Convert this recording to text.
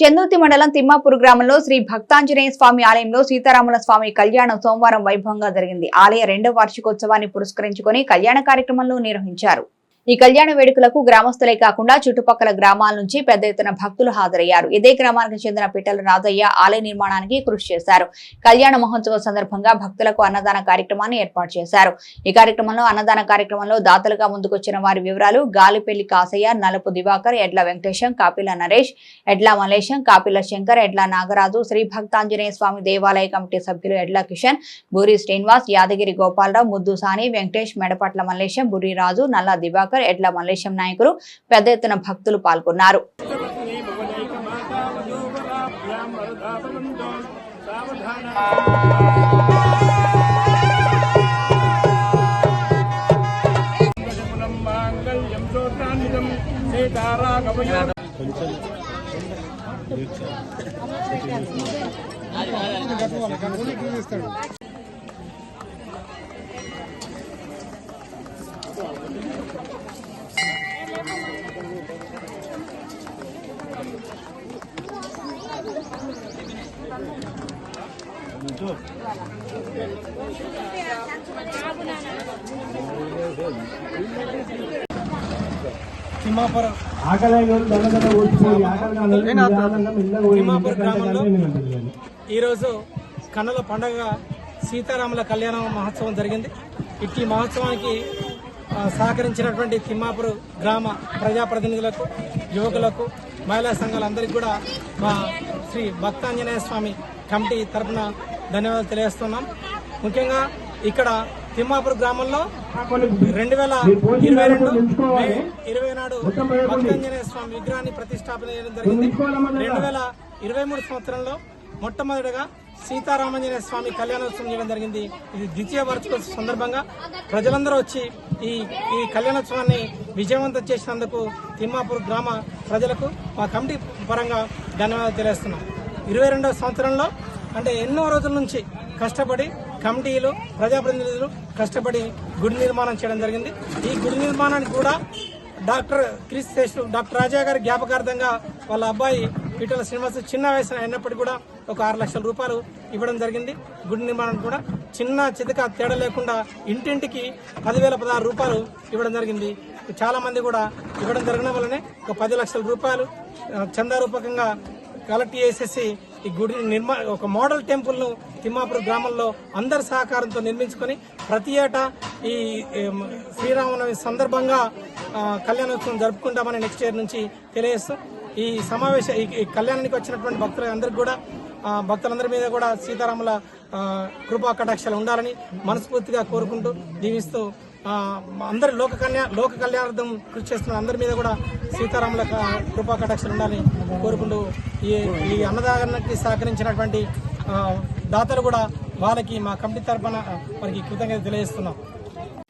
చందూతి మండలం తిమ్మాపూర్ గ్రామంలో శ్రీ భక్తాంజనేయ స్వామి ఆలయంలో సీతారాముల స్వామి కళ్యాణం సోమవారం వైభవంగా జరిగింది. ఆలయ రెండవ వార్షికోత్సవాన్ని పురస్కరించుకొని కళ్యాణ కార్యక్రమంలో నిర్వహించారు. ఈ కళ్యాణ వేడుకలకు గ్రామస్తులే కాకుండా చుట్టుపక్కల గ్రామాల నుంచి పెద్ద ఎత్తున భక్తులు హాజరయ్యారు. ఇదే గ్రామానికి చెందిన పిట్టల రాజయ్య ఆలయ నిర్మాణానికి కృషి చేశారు. కళ్యాణ మహోత్సవం సందర్భంగా భక్తులకు అన్నదాన కార్యక్రమాన్ని ఏర్పాటు చేశారు. ఈ కార్యక్రమంలో అన్నదాన కార్యక్రమంలో దాతలుగా ముందుకొచ్చిన వారి వివరాలు గాలిపెల్లి కాసయ్య నలుపు దివాకర్ ఎడ్ల వెంకటేశం కాపిల నరేష్ ఎడ్ల మలేశం కాపిల శంకర్ ఎడ్ల నాగరాజు శ్రీ భక్తాంజనేయ స్వామి దేవాలయ కమిటీ సభ్యులు ఎడ్ల కిషన్ బూరి శ్రీనివాస్ యాదగిరి గోపాలరావు ముద్దు సాని వెంకటేష్ మెడపట్ల మల్లేశం బుర్రి రాజు నల్ల దివాకర్ ఎడ్ల మల్లేశం నాయకులు పెద్ద ఎత్తున భక్తులు పాల్గొన్నారు. మాంగళ్యం తిమ్మాపూర్. గ్రామంలో. ఈరోజు కన్నుల పండగ సీతారాముల కళ్యాణ మహోత్సవం జరిగింది. ఇట్టి మహోత్సవానికి సహకరించినటువంటి తిమ్మాపూర్ గ్రామ ప్రజాప్రతినిధులకు యువకులకు మహిళా సంఘాలందరికీ కూడా మా శ్రీ భక్తాంజనేయ స్వామి కమిటీ తరఫున ధన్యవాదాలు తెలియజేస్తున్నాం. ముఖ్యంగా ఇక్కడ తిమ్మాపూర్ గ్రామంలో రెండు వేల ఇరవై రెండు మే ఇరవై నాడు భక్తాంజనేయ స్వామి విగ్రహాన్ని ప్రతిష్టాపన చేయడం జరిగింది. రెండు వేల ఇరవై మూడు సంవత్సరంలో మొట్టమొదటిగా సీతారామాంజనేయ స్వామి కళ్యాణోత్సవం చేయడం జరిగింది. ఇది ద్వితీయ వార్షికోత్సవ సందర్భంగా ప్రజలందరూ వచ్చి ఈ ఈ కళ్యాణోత్సవాన్ని విజయవంతం చేసినందుకు తిమ్మాపూర్ గ్రామ ప్రజలకు మా కమిటీ పరంగా ధన్యవాదాలు తెలియజేస్తున్నాం. ఇరవై రెండవ సంవత్సరంలో అంటే ఎన్నో రోజుల నుంచి కష్టపడి కమిటీలు ప్రజాప్రతినిధులు కష్టపడి గుడి నిర్మాణం చేయడం జరిగింది. ఈ గుడి నిర్మాణానికి కూడా doctor Chris Seshu doctor Raja గారి జ్ఞాపకార్థంగా వాళ్ళ అబ్బాయి ఇటీవల శ్రీనివాస్ చిన్న వయసు అయినప్పటికీ కూడా ఒక ఆరు లక్షల రూపాయలు ఇవ్వడం జరిగింది. గుడి నిర్మాణం కూడా చిన్న చితక తేడా లేకుండా ఇంటింటికి పదివేల పదహారు రూపాయలు ఇవ్వడం జరిగింది. చాలా మంది కూడా ఇవ్వడం జరగడం వల్లనే ఒక పది లక్షల రూపాయలు చందా రూపకంగా కలెక్ట్ చేసేసి ఈ గుడి నిర్మా ఒక మోడల్ టెంపుల్ను తిమ్మాపుర గ్రామంలో అందరి సహకారంతో నిర్మించుకొని ప్రతి ఏటా ఈ శ్రీరామనవమి సందర్భంగా కళ్యాణోత్సవం జరుపుకుంటామని నెక్స్ట్ ఇయర్ నుంచి తెలియజేస్తూ ఈ సమావేశ ఈ కళ్యాణానికి వచ్చినటువంటి భక్తులందరికీ కూడా భక్తులందరి మీద కూడా సీతారాముల కృపా కటాక్షాలు ఉండాలని మనస్ఫూర్తిగా కోరుకుంటూ దీవిస్తూ అందరి లోక కళ్యాణ లోక కళ్యాణార్థం కృషి చేస్తున్న అందరి మీద కూడా సీతారాముల కృపా కటాక్షాలు ఉండాలని కోరుకుంటూ ఈ ఈ అన్నదానానికి సహకరించినటువంటి దాతలు కూడా వాళ్ళకి మా కమిటీ తరఫున వారికి కృతజ్ఞత తెలియజేస్తున్నాం.